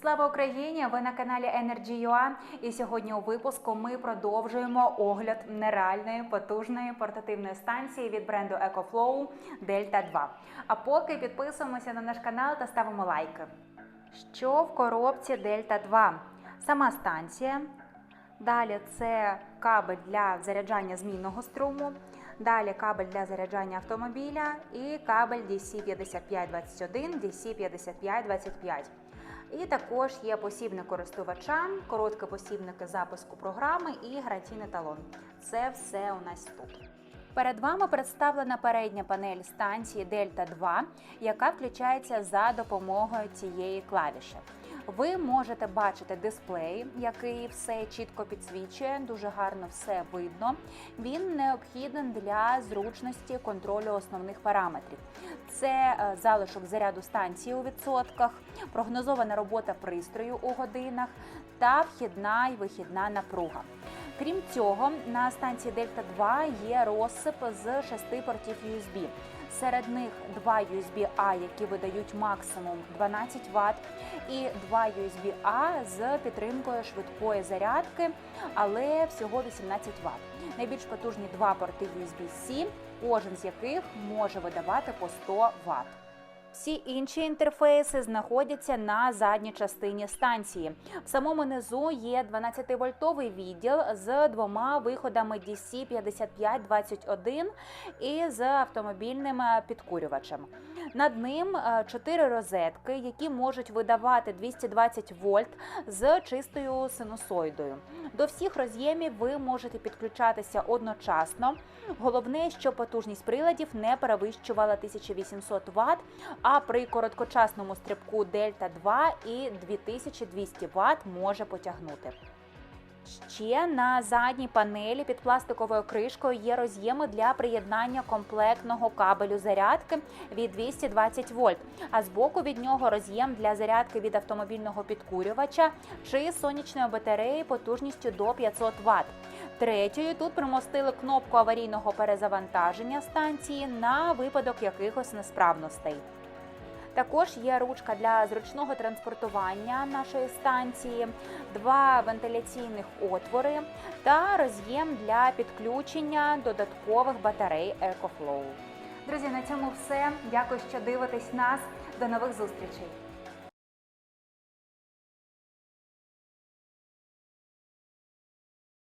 Слава Україні! Ви на каналі Energy.ua і сьогодні у випуску ми продовжуємо огляд нереальної потужної портативної станції від бренду EcoFlow Delta 2. А поки підписуємося на наш канал та ставимо лайки. Що в коробці Delta 2? Сама станція. Далі це кабель для заряджання змінного струму. Далі кабель для заряджання автомобіля і кабель DC5521, DC5525. І також є посібник користувача, короткі посібники запуску програми і гарантійний талон. Це все у нас тут. Перед вами представлена передня панель станції Delta 2, яка включається за допомогою цієї клавіші. Ви можете бачити дисплей, який все чітко підсвічує, дуже гарно все видно. Він необхіден для зручності контролю основних параметрів. Це е, залишок заряду станції у відсотках, прогнозована робота пристрою у годинах та вхідна і вихідна напруга. Крім цього, на станції Delta 2 є розсип з шести портів USB. Серед них два USB-A, які видають максимум 12 Вт, і два USB-A з підтримкою швидкої зарядки, але всього 18 Вт. Найбільш потужні два порти USB-C, кожен з яких може видавати по 100 Вт. Всі інші інтерфейси знаходяться на задній частині станції. В самому низу є 12-вольтовий відділ з двома виходами DC5521 і з автомобільним е, підкурювачем. Над ним е, чотири розетки, які можуть видавати 220 вольт з чистою синусоїдою. До всіх роз'ємів ви можете підключатися одночасно. Головне, щоб потужність приладів не перевищувала 1800 Вт, а при короткочасному стрибку Дельта 2 і 2200 Вт може потягнути. Ще на задній панелі під пластиковою кришкою є роз'єми для приєднання комплектного кабелю зарядки від 220 вольт, а збоку від нього роз'єм для зарядки від автомобільного підкурювача чи сонячної батареї потужністю до 500 Вт. Третьою тут примостили кнопку аварійного перезавантаження станції на випадок якихось несправностей. Також є ручка для зручного транспортування нашої станції, два вентиляційних отвори та роз'єм для підключення додаткових батарей EcoFlow. Друзі, на цьому все. Дякую, що дивитесь нас. До нових зустрічей.